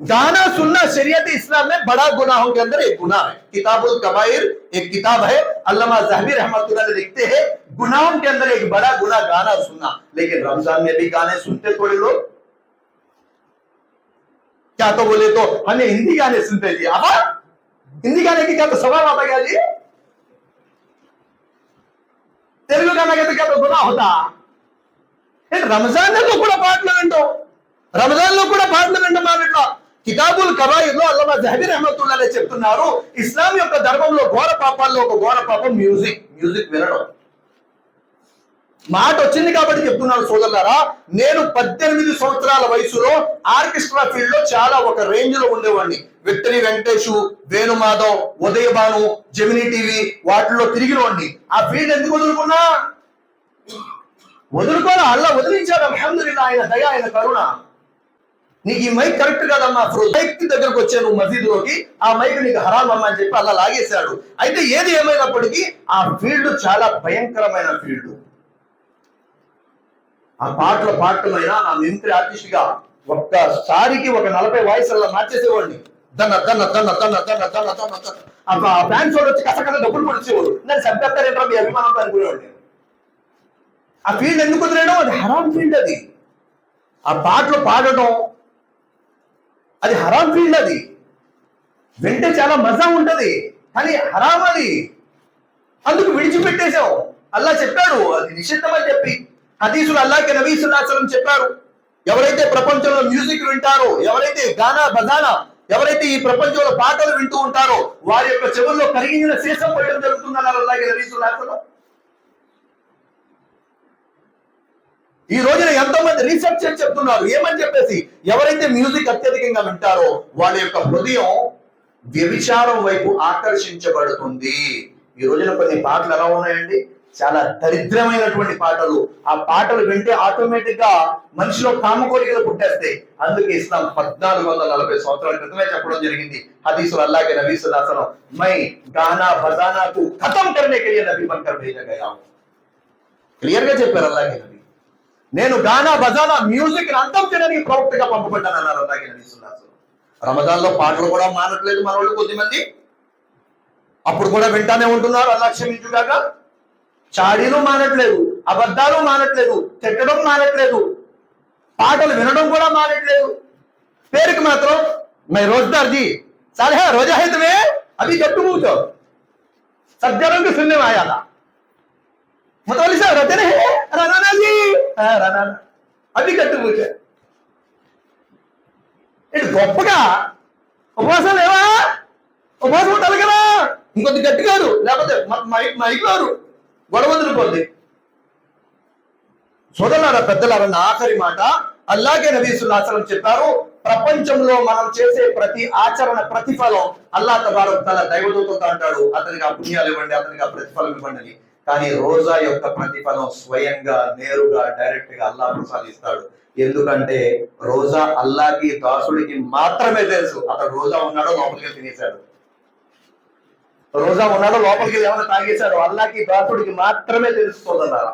गाना सुनना शरीयत इस्लाम में बड़ा गुनाहों के अंदर एक गुनाह है किताबुल कबाइर एक किताब है अल्लामा जहबी रहमतुल्लाह ने लिखते हैं गुनाहों के अंदर एक बड़ा गुनाह गाना सुनना लेकिन रमजान में भी गाने सुनते थोड़े लोग क्या तो बोले तो हमें हिंदी गाने सुनते जी अब हिंदी गाने की क्या तो सवाल आता क्या जी తెలుగు गाना कहते क्या तो गुनाह होता ఏంటి రంజాన్లో కూడా పాటలు వింటాం రంజాన్ లో కూడా పాటలు వింటాం మా ఇట్లా కితాబుల్ కబాయిలో అల్లమా జహబీర్ అహ్మతుల్లాలే చెప్తున్నారు ఇస్లాం యొక్క ధర్మంలో ఘోర పాపాల్లో ఒక ఘోర పాపం మ్యూజిక్ మ్యూజిక్ వినడం. మాట వచ్చింది కాబట్టి చెప్తున్నాను సోదరులారా నేను పద్దెనిమిది సంవత్సరాల వయసులో ఆర్కెస్ట్రా ఫీల్డ్లో చాలా ఒక రేంజ్లో ఉండేవాడిని. Victory Venkatesh Venumadhav Udayabhanu Gemini TV వాటిల్లో తిరిగినవాడిని ఆ ఫీల్డ్ ఎందుకు వదులుకున్నా? వదులుకోరా అల్లా వదిలించాడు. అల్హమ్దులిల్లా ఆయన దయ ఆయన కరుణ. నీకు ఈ మైక్ కరెక్ట్ కాదమ్మా మైక్ దగ్గరకు వచ్చే నువ్వు మసీదులోకి ఆ మైక్ నీకు హరాం అమ్మా అని చెప్పి అలా లాగేశాడు. అయితే ఏది ఏమైనప్పటికీ ఆ ఫీల్డ్ చాలా భయంకరమైన ఫీల్డ్ ఆ పాటలు పాడటమైనా నా మిమిక్రీ ఆర్టిస్ట్గా ఒక్కసారికి ఒక నలభై వాయిస్ అలా మార్చేసేవాడిని. దన్న దన్న దన్న దన్న దన్న దన్న దన్న దన్న. ఆ ఫ్యాన్స్ వాడు వచ్చి కస కస డబ్బులు పొడిచేవాడు. నేను చంపేస్తారేంట్రా మీ అభిమానంతో అనుకునేవాడిని ఆ ఫీల్డ్ ఎందుకు వదిలేయడం? అది హరాం ఫీల్డ్ అది. ఆ పాటలు పాడటం అది హరామ్ ఫీల్డ్ అది. వింటే చాలా మజా ఉంటది. కానీ హరామ్ అది. అందుకు విడిచిపెట్టేశావు. అల్లా చెప్పాడు అది నిషిద్ధం అని చెప్పి. హదీసులు అల్లాకి నబీ సుల్లాహం చెప్పారు. ఎవరైతే ప్రపంచంలో మ్యూజిక్ వింటారో ఎవరైతే గానా బజానా ఎవరైతే ఈ ప్రపంచంలో పాటలు వింటూ ఉంటారో వారి యొక్క చెవుల్లో కరిగించిన శేషం పడడం జరుగుతుందన్నారు అల్లాగే నబీ సుల్లాహం ఈ రోజున ఎంతో మంది రీసెర్చ్ చేసి చెప్తున్నారు. ఏమని చెప్పేసి? ఎవరైతే మ్యూజిక్ అత్యధికంగా వింటారో వాళ్ళ యొక్క హృదయం వ్యభిచారం వైపు ఆకర్షించబడుతుంది. ఈ రోజున కొన్ని పాటలు ఎలా ఉన్నాయండి? చాలా దరిద్రమైనటువంటి పాటలు. ఆ పాటలు వింటే ఆటోమేటిక్గా మనిషిలో కామకోరికలు పుట్టేస్తాయి. అందుకే ఇస్లాం పద్నాలుగు వందల నలభై సంవత్సరాల క్రితమే చెప్పడం జరిగింది. హదీసులు అల్లాగే నవీసు దాసనం మై గానా భజానాకు ఖతం కర్నే కే నబీ బన్కర్ భేజా గయా క్లియర్గా చెప్పారు అల్లాగే నబీ. నేను గానా బజానా మ్యూజిక్ అర్థం తినడానికి ప్రవక్తగా పంపబడ్డాను అన్నారు రమజాన్లో పాటలు కూడా మానట్లేదు మన వాళ్ళు కొద్దిమంది. అప్పుడు కూడా వింటానే ఉంటున్నారు అలా క్షమించుగాక. చాడీలు మానట్లేదు అబద్ధాలు మానట్లేదు తిట్టడం మానట్లేదు పాటలు వినడం కూడా మానట్లేదు పేరుకి మాత్రం మై రోజుదార్జీ సరే రోజాహితమే అది చెట్టు కూర్చో సజ్జనంగా ఆయాలా मतवाली साहब रहते रहे राना जी కట్టుపోతే ఇటు గొప్పగా? ఉపవాసం లేవా? ఉపవాసం ఉండాలి కదా. ఇంకొద్ది గట్టిగారు లేకపోతే మైక్ గారు గొడవ వదిలిపోద్ది చూడలారా పెద్దలారా ఆఖరి మాట అల్లాగే నబీసుల్లాసనం చెప్పారు ప్రపంచంలో మనం చేసే ప్రతి ఆచరణ ప్రతిఫలం అల్లా తబారు తన దైవదూతంతో అంటాడు. అతనికి ఆ పుణ్యాలు ఇవ్వండి అతనికి ఆ ప్రతిఫలం ఇవ్వండి కానీ రోజా యొక్క ప్రతిఫలం స్వయంగా నేరుగా డైరెక్ట్గా అల్లా ప్రసాదిస్తాడు. ఎందుకంటే రోజా అల్లాకి దాసుడికి మాత్రమే తెలుసు. అతడు రోజా ఉన్నాడో లోపలికి తినేశాడు. రోజా ఉన్నాడో లోపలికి ఏమైనా తాగేశాడు అల్లాకి దాసుడికి మాత్రమే తెలుస్తుందన్నారా